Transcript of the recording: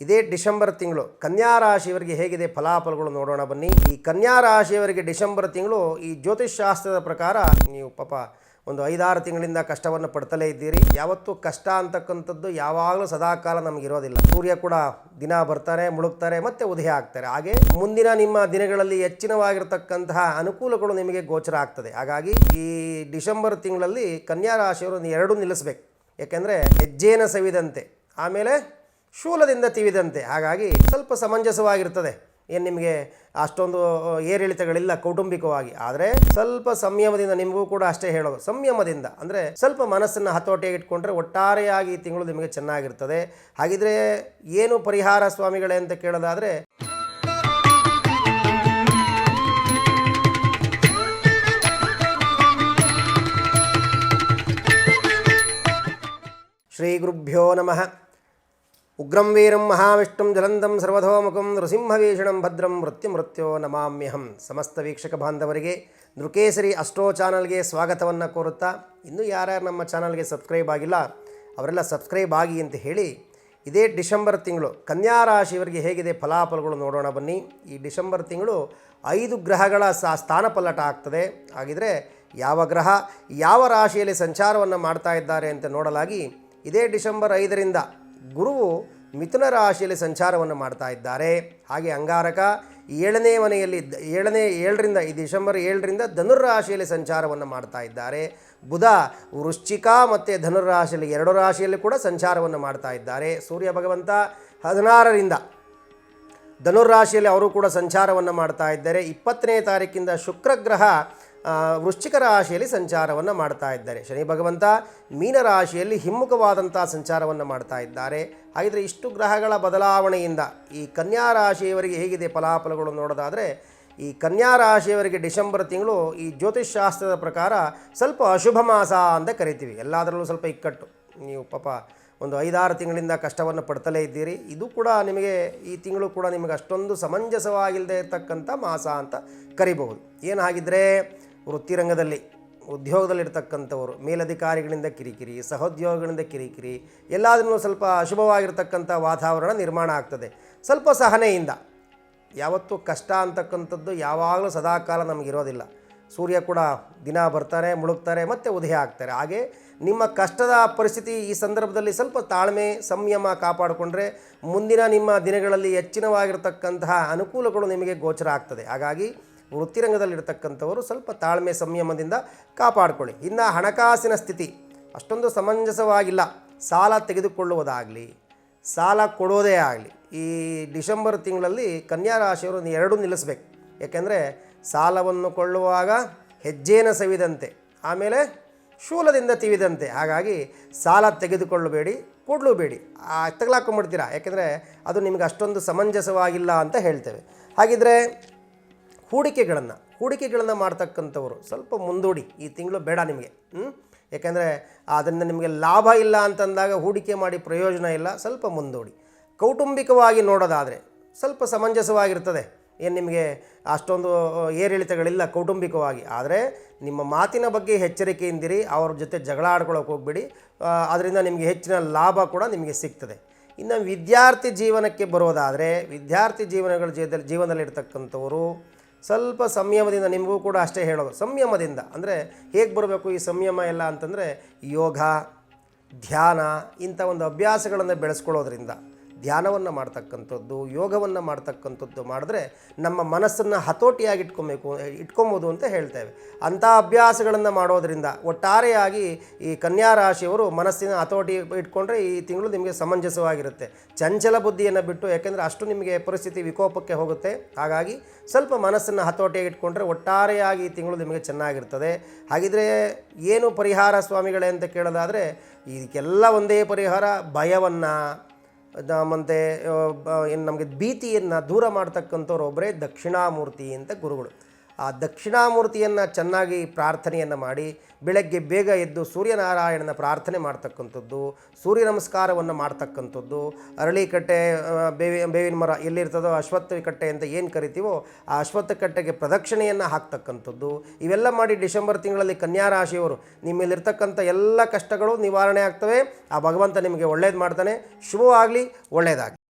ಇದೇ ಡಿಸೆಂಬರ್ ತಿಂಗಳು ಕನ್ಯಾ ರಾಶಿಯವರಿಗೆ ಹೇಗಿದೆ ಫಲಾಫಲಗಳು ನೋಡೋಣ ಬನ್ನಿ. ಈ ಕನ್ಯಾ ರಾಶಿಯವರಿಗೆ ಡಿಸೆಂಬರ್ ತಿಂಗಳು ಈ ಜ್ಯೋತಿಷ್ ಶಾಸ್ತ್ರದ ಪ್ರಕಾರ ನೀವು ಪಾಪ ಒಂದು ಐದಾರು ತಿಂಗಳಿಂದ ಕಷ್ಟವನ್ನು ಪಡ್ತಲೇ ಇದ್ದೀರಿ. ಯಾವತ್ತೂ ಕಷ್ಟ ಅಂತಕ್ಕಂಥದ್ದು ಯಾವಾಗಲೂ ಸದಾಕಾಲ ನಮಗಿರೋದಿಲ್ಲ ಸೂರ್ಯ ಕೂಡ ದಿನ ಬರ್ತಾರೆ, ಮುಳುಗ್ತಾರೆ, ಮತ್ತೆ ಉದಯ ಆಗ್ತಾರೆ. ಹಾಗೆ ಮುಂದಿನ ನಿಮ್ಮ ದಿನಗಳಲ್ಲಿ ಹೆಚ್ಚಿನವಾಗಿರ್ತಕ್ಕಂತಹ ಅನುಕೂಲಗಳು ನಿಮಗೆ ಗೋಚರ ಆಗ್ತದೆ. ಹಾಗಾಗಿ ಈ ಡಿಸೆಂಬರ್ ತಿಂಗಳಲ್ಲಿ ಕನ್ಯಾ ರಾಶಿಯವರು ಎರಡೂ ಎರಡು ನಿಲ್ಲಿಸ್ಬೇಕು. ಯಾಕೆಂದರೆ ಹೆಜ್ಜೇನ ಸವಿದಂತೆ. ಆಮೇಲೆ ಶೂಲದಿಂದ ತಿವಿದಂತೆ. ಹಾಗಾಗಿ ಸ್ವಲ್ಪ ಸಮಂಜಸವಾಗಿರ್ತದೆ. ಏನು ನಿಮಗೆ ಅಷ್ಟೊಂದು ಏರಿಳಿತಗಳಿಲ್ಲ ಕೌಟುಂಬಿಕವಾಗಿ. ಆದರೆ ಸ್ವಲ್ಪ ಸಂಯಮದಿಂದ ನಿಮಗೂ ಕೂಡ ಅಷ್ಟೇ ಹೇಳೋದು. ಸಂಯಮದಿಂದ. ಅಂದರೆ ಸ್ವಲ್ಪ ಮನಸ್ಸನ್ನು ಹತೋಟಿಯಾಗಿ ಇಟ್ಕೊಂಡ್ರೆ ಒಟ್ಟಾರೆಯಾಗಿ ಈ ತಿಂಗಳು ನಿಮಗೆ ಚೆನ್ನಾಗಿರ್ತದೆ. ಹಾಗಿದ್ರೆ ಏನು ಪರಿಹಾರ ಸ್ವಾಮಿಗಳೇ ಅಂತ ಕೇಳೋದಾದರೆ, ಶ್ರೀ ಗುರುಭ್ಯೋ ನಮಃ. ಉಗ್ರಂ ವೀರಂ ಮಹಾವಿಷ್ಣುಂ ಜಲಂಧಂ ಸರ್ವಧೋಮುಖಂ ನೃಸಿಂಹವೀಷಣಂ ಭದ್ರಂ ಮೃತ್ಯು ಮೃತ್ಯೋ ನಮಾಮ್ಯಹಂ ಸಮಸ್ತ ವೀಕ್ಷಕ ಬಾಂಧವರಿಗೆ ನೃಕೇಸರಿ ಅಷ್ಟೋ ಚಾನಲ್ಗೆ ಸ್ವಾಗತವನ್ನು ಕೋರುತ್ತಾ, ಇನ್ನೂ ಯಾರ್ಯಾರು ನಮ್ಮ ಚಾನಲ್ಗೆ ಸಬ್ಸ್ಕ್ರೈಬ್ ಆಗಿಲ್ಲ, ಅವರೆಲ್ಲ ಸಬ್ಸ್ಕ್ರೈಬ್ ಆಗಿ ಅಂತ ಹೇಳಿ, ಇದೇ ಡಿಸೆಂಬರ್ ತಿಂಗಳು ಕನ್ಯಾ ರಾಶಿಯವರಿಗೆ ಹೇಗಿದೆ ಫಲಾಫಲಗಳು ನೋಡೋಣ ಬನ್ನಿ. ಈ ಡಿಸೆಂಬರ್ ತಿಂಗಳು ಐದು ಗ್ರಹಗಳ ಸಾ, ಸ್ಥಾನ ಪಲ್ಲಟ ಆಗ್ತದೆ. ಹಾಗಿದ್ರೆ ಯಾವ ಗ್ರಹ ಯಾವ ರಾಶಿಯಲ್ಲಿ ಸಂಚಾರವನ್ನು ಮಾಡ್ತಾ ಇದ್ದಾರೆ ಅಂತ ನೋಡಲಾಗಿ, ಇದೇ ಡಿಸೆಂಬರ್ ಐದರಿಂದ ಗುರುವು ಮಿಥುನ ರಾಶಿಯಲ್ಲಿ ಸಂಚಾರವನ್ನು ಮಾಡ್ತಾ ಇದ್ದಾರೆ. ಹಾಗೆ ಅಂಗಾರಕ ಏಳನೇ ಮನೆಯಲ್ಲಿ ಏಳನೇ, ಏಳರಿಂದ, ಈ ಡಿಸೆಂಬರ್ ಏಳರಿಂದ ಧನುರ್ರಾಶಿಯಲ್ಲಿ ಸಂಚಾರವನ್ನು ಮಾಡ್ತಾ ಇದ್ದಾರೆ. ಬುಧ ವೃಶ್ಚಿಕ ಮತ್ತು ಧನುರ್ರಾಶಿಯಲ್ಲಿ ಎರಡು ರಾಶಿಯಲ್ಲಿ ಕೂಡ ಸಂಚಾರವನ್ನು ಮಾಡ್ತಾ ಇದ್ದಾರೆ. ಸೂರ್ಯ ಭಗವಂತ ಹದಿನಾರರಿಂದ ಧನುರ್ರಾಶಿಯಲ್ಲಿ ಅವರು ಕೂಡ ಸಂಚಾರವನ್ನು ಮಾಡ್ತಾ ಇದ್ದಾರೆ. ಇಪ್ಪತ್ತನೇ ತಾರೀಕಿಂದ ಶುಕ್ರಗ್ರಹ ವೃಶ್ಚಿಕ ರಾಶಿಯಲ್ಲಿ ಸಂಚಾರವನ್ನು ಮಾಡ್ತಾ ಇದ್ದಾರೆ. ಶನಿ ಭಗವಂತ ಮೀನ ರಾಶಿಯಲ್ಲಿ ಹಿಮ್ಮುಖವಾದಂಥ ಸಂಚಾರವನ್ನು ಮಾಡ್ತಾ ಇದ್ದಾರೆ. ಹಾಗಿದ್ರೆ ಇಷ್ಟು ಗ್ರಹಗಳ ಬದಲಾವಣೆಯಿಂದ ಈ ಕನ್ಯಾ ರಾಶಿಯವರಿಗೆ ಹೇಗಿದೆ ಫಲಾಫಲಗಳು ನೋಡೋದಾದರೆ, ಈ ಕನ್ಯಾ ರಾಶಿಯವರಿಗೆ ಡಿಸೆಂಬರ್ ತಿಂಗಳು ಈ ಜ್ಯೋತಿಷ್ಶಾಸ್ತ್ರದ ಪ್ರಕಾರ ಸ್ವಲ್ಪ ಅಶುಭ ಮಾಸ ಅಂತ ಕರಿತೀವಿ. ಎಲ್ಲದರಲ್ಲೂ ಸ್ವಲ್ಪ ಇಕ್ಕಟ್ಟು. ನೀವು ಪಾಪ ಒಂದು ಐದಾರು ತಿಂಗಳಿಂದ ಕಷ್ಟವನ್ನು ಪಡ್ತಲೇ ಇದ್ದೀರಿ. ಇದು ಕೂಡ ನಿಮಗೆ, ಈ ತಿಂಗಳು ಕೂಡ ನಿಮಗೆ ಅಷ್ಟೊಂದು ಸಮಂಜಸವಾಗಿಲ್ಲದೆ ಇರತಕ್ಕಂಥ ಮಾಸ ಅಂತ ಕರಿಬಹುದು. ಏನಾಗಿದ್ದರೆ ವೃತ್ತಿರಂಗದಲ್ಲಿ ಉದ್ಯೋಗದಲ್ಲಿರ್ತಕ್ಕಂಥವರು, ಮೇಲಧಿಕಾರಿಗಳಿಂದ ಕಿರಿಕಿರಿ, ಸಹೋದ್ಯೋಗಿಗಳಿಂದ ಕಿರಿಕಿರಿ ಎಲ್ಲಾದ್ರೂ ಸ್ವಲ್ಪ ಅಶುಭವಾಗಿರ್ತಕ್ಕಂಥ ವಾತಾವರಣ ನಿರ್ಮಾಣ ಆಗ್ತದೆ. ಸ್ವಲ್ಪ ಸಹನೆಯಿಂದ. ಯಾವತ್ತೂ ಕಷ್ಟ ಅಂತಕ್ಕಂಥದ್ದು ಯಾವಾಗಲೂ ಸದಾಕಾಲ ನಮಗಿರೋದಿಲ್ಲ. ಸೂರ್ಯ ಕೂಡ ದಿನ ಬರ್ತಾರೆ, ಮುಳುಗ್ತಾರೆ, ಮತ್ತೆ ಉದಯ ಆಗ್ತಾರೆ. ಹಾಗೆ ನಿಮ್ಮ ಕಷ್ಟದ ಪರಿಸ್ಥಿತಿ ಈ ಸಂದರ್ಭದಲ್ಲಿ ಸ್ವಲ್ಪ ತಾಳ್ಮೆ, ಸಂಯಮ ಕಾಪಾಡಿಕೊಂಡ್ರೆ ಮುಂದಿನ ನಿಮ್ಮ ದಿನಗಳಲ್ಲಿ ಹೆಚ್ಚಿನವಾಗಿರ್ತಕ್ಕಂತಹ ಅನುಕೂಲಗಳು ನಿಮಗೆ ಗೋಚರ ಆಗ್ತದೆ. ಹಾಗಾಗಿ ವೃತ್ತಿರಂಗದಲ್ಲಿರ್ತಕ್ಕಂಥವರು ಸ್ವಲ್ಪ ತಾಳ್ಮೆ ಸಂಯಮದಿಂದ ಕಾಪಾಡಿಕೊಳ್ಳಿ. ಇನ್ನು ಹಣಕಾಸಿನ ಸ್ಥಿತಿ ಅಷ್ಟೊಂದು ಸಮಂಜಸವಾಗಿಲ್ಲ. ಸಾಲ ತೆಗೆದುಕೊಳ್ಳುವುದಾಗಲಿ, ಸಾಲ ಕೊಡೋದೇ ಆಗಲಿ, ಈ ಡಿಸೆಂಬರ್ ತಿಂಗಳಲ್ಲಿ ಕನ್ಯಾ ರಾಶಿಯವರು ಎರಡೂ ನಿಲ್ಲಿಸ್ಬೇಕು. ಯಾಕೆಂದರೆ ಸಾಲವನ್ನು ಕೊಳ್ಳುವಾಗ ಹೆಜ್ಜೇನ ಸವಿದಂತೆ, ಆಮೇಲೆ ಶೂಲದಿಂದ ತಿವಿದಂತೆ. ಹಾಗಾಗಿ ಸಾಲ ತೆಗೆದುಕೊಳ್ಳಬೇಡಿ ಕೊಡಲೂಬೇಡಿ ತಗಲಾಕೊಂಡ್ಬಿಡ್ತೀರಾ ಯಾಕೆಂದರೆ ಅದು ನಿಮಗೆ ಅಷ್ಟೊಂದು ಸಮಂಜಸವಾಗಿಲ್ಲ ಅಂತ ಹೇಳ್ತೇವೆ. ಹಾಗಿದ್ರೆ ಹೂಡಿಕೆಗಳನ್ನು ಹೂಡಿಕೆಗಳನ್ನು ಮಾಡ್ತಕ್ಕಂಥವರು ಸ್ವಲ್ಪ ಮುಂದೂಡಿ, ಈ ತಿಂಗಳು ಬೇಡ ನಿಮಗೆ ಹ್ಞೂ ಯಾಕೆಂದರೆ ಅದರಿಂದ ನಿಮಗೆ ಲಾಭ ಇಲ್ಲ ಅಂತಂದಾಗ ಹೂಡಿಕೆ ಮಾಡಿ ಪ್ರಯೋಜನ ಇಲ್ಲ, ಸ್ವಲ್ಪ ಮುಂದೂಡಿ. ಕೌಟುಂಬಿಕವಾಗಿ ನೋಡೋದಾದರೆ ಸ್ವಲ್ಪ ಸಮಂಜಸವಾಗಿರ್ತದೆ. ಏನು ನಿಮಗೆ ಅಷ್ಟೊಂದು ಏರಿಳಿತಗಳಿಲ್ಲ ಕೌಟುಂಬಿಕವಾಗಿ. ಆದರೆ ನಿಮ್ಮ ಮಾತಿನ ಬಗ್ಗೆ ಎಚ್ಚರಿಕೆಯಿಂದಿರಿ, ಅವ್ರ ಜೊತೆ ಜಗಳ ಆಡ್ಕೊಳ್ಳೋಕೆ ಹೋಗ್ಬಿಡಿ. ಅದರಿಂದ ನಿಮಗೆ ಹೆಚ್ಚಿನ ಲಾಭ ಕೂಡ ನಿಮಗೆ ಸಿಗ್ತದೆ. ಇನ್ನು ವಿದ್ಯಾರ್ಥಿ ಜೀವನಕ್ಕೆ ಬರೋದಾದರೆ, ವಿದ್ಯಾರ್ಥಿ ಜೀವನಗಳ ಜೀವದಲ್ಲಿ, ಜೀವನದಲ್ಲಿರ್ತಕ್ಕಂಥವರು ಸ್ವಲ್ಪ ಸಂಯಮದಿಂದ, ನಿಮಗೂ ಕೂಡ ಅಷ್ಟೇ ಹೇಳೋದು. ಸಂಯಮದಿಂದ. ಅಂದರೆ ಹೇಗೆ ಬರಬೇಕು ಈ ಸಂಯಮ ಎಲ್ಲ ಅಂತಂದರೆ ಯೋಗ, ಧ್ಯಾನ, ಇಂಥ ಒಂದು ಅಭ್ಯಾಸಗಳನ್ನು ಬೆಳೆಸ್ಕೊಳ್ಳೋದ್ರಿಂದ. ಧ್ಯಾನವನ್ನು ಮಾಡ್ತಕ್ಕಂಥದ್ದು, ಯೋಗವನ್ನು ಮಾಡ್ತಕ್ಕಂಥದ್ದು ಮಾಡಿದ್ರೆ ನಮ್ಮ ಮನಸ್ಸನ್ನು ಹತೋಟಿಯಾಗಿ ಇಟ್ಕೊಬೇಕು ಇಟ್ಕೊಬೋದು ಅಂತ ಹೇಳ್ತೇವೆ. ಅಂಥ ಅಭ್ಯಾಸಗಳನ್ನು ಮಾಡೋದರಿಂದ ಒಟ್ಟಾರೆಯಾಗಿ ಈ ಕನ್ಯಾ ರಾಶಿಯವರು ಮನಸ್ಸಿನ ಹತೋಟಿ ಇಟ್ಕೊಂಡ್ರೆ ಈ ತಿಂಗಳು ನಿಮಗೆ ಸಮಂಜಸವಾಗಿರುತ್ತೆ. ಚಂಚಲ ಬುದ್ಧಿಯನ್ನು ಬಿಟ್ಟು, ಯಾಕೆಂದರೆ ಅಷ್ಟು ನಿಮಗೆ ಪರಿಸ್ಥಿತಿ ವಿಕೋಪಕ್ಕೆ ಹೋಗುತ್ತೆ. ಹಾಗಾಗಿ ಸ್ವಲ್ಪ ಮನಸ್ಸನ್ನು ಹತೋಟಿಯಾಗಿ ಇಟ್ಕೊಂಡ್ರೆ ಒಟ್ಟಾರೆಯಾಗಿ ಈ ತಿಂಗಳು ನಿಮಗೆ ಚೆನ್ನಾಗಿರ್ತದೆ. ಹಾಗಿದ್ರೆ ಏನು ಪರಿಹಾರ ಸ್ವಾಮಿಗಳೇ ಅಂತ ಕೇಳೋದಾದರೆ, ಇದಕ್ಕೆಲ್ಲ ಒಂದೇ ಪರಿಹಾರ ಭಯವನ್ನು. ಮತ್ತು ಏನು ನಮಗೆ ಭೀತಿಯನ್ನು ದೂರ ಮಾಡ್ತಕ್ಕಂಥವ್ರು ಒಬ್ಬರೇ ದಕ್ಷಿಣಾಮೂರ್ತಿ ಅಂತ ಗುರುಗಳು. ಆ ದಕ್ಷಿಣಾಮೂರ್ತಿಯನ್ನು ಚೆನ್ನಾಗಿ ಪ್ರಾರ್ಥನೆಯನ್ನು ಮಾಡಿ, ಬೆಳಗ್ಗೆ ಬೇಗ ಎದ್ದು ಸೂರ್ಯನಾರಾಯಣನ ಪ್ರಾರ್ಥನೆ ಮಾಡ್ತಕ್ಕಂಥದ್ದು, ಸೂರ್ಯ ನಮಸ್ಕಾರವನ್ನು ಮಾಡ್ತಕ್ಕಂಥದ್ದು, ಅರಳಿಕಟ್ಟೆ ಬೇವಿ, ಬೇವಿನ ಮರ ಎಲ್ಲಿರ್ತದೋ ಅಶ್ವತ್ಥ ಕಟ್ಟೆ ಅಂತ ಏನು ಕರಿತೀವೋ ಆ ಅಶ್ವತ್ಥ ಕಟ್ಟೆಗೆ ಪ್ರದಕ್ಷಿಣೆಯನ್ನು ಹಾಕ್ತಕ್ಕಂಥದ್ದು. ಇವೆಲ್ಲ ಮಾಡಿ ಡಿಸೆಂಬರ್ ತಿಂಗಳಲ್ಲಿ ಕನ್ಯಾ ರಾಶಿಯವರು ನಿಮ್ಮಲ್ಲಿರ್ತಕ್ಕಂಥ ಎಲ್ಲ ಕಷ್ಟಗಳು ನಿವಾರಣೆ ಆಗ್ತವೆ. ಆ ಭಗವಂತ ನಿಮಗೆ ಒಳ್ಳೇದು ಮಾಡ್ತಾನೆ. ಶುಭವಾಗಲಿ ಒಳ್ಳೆಯದಾಗಲಿ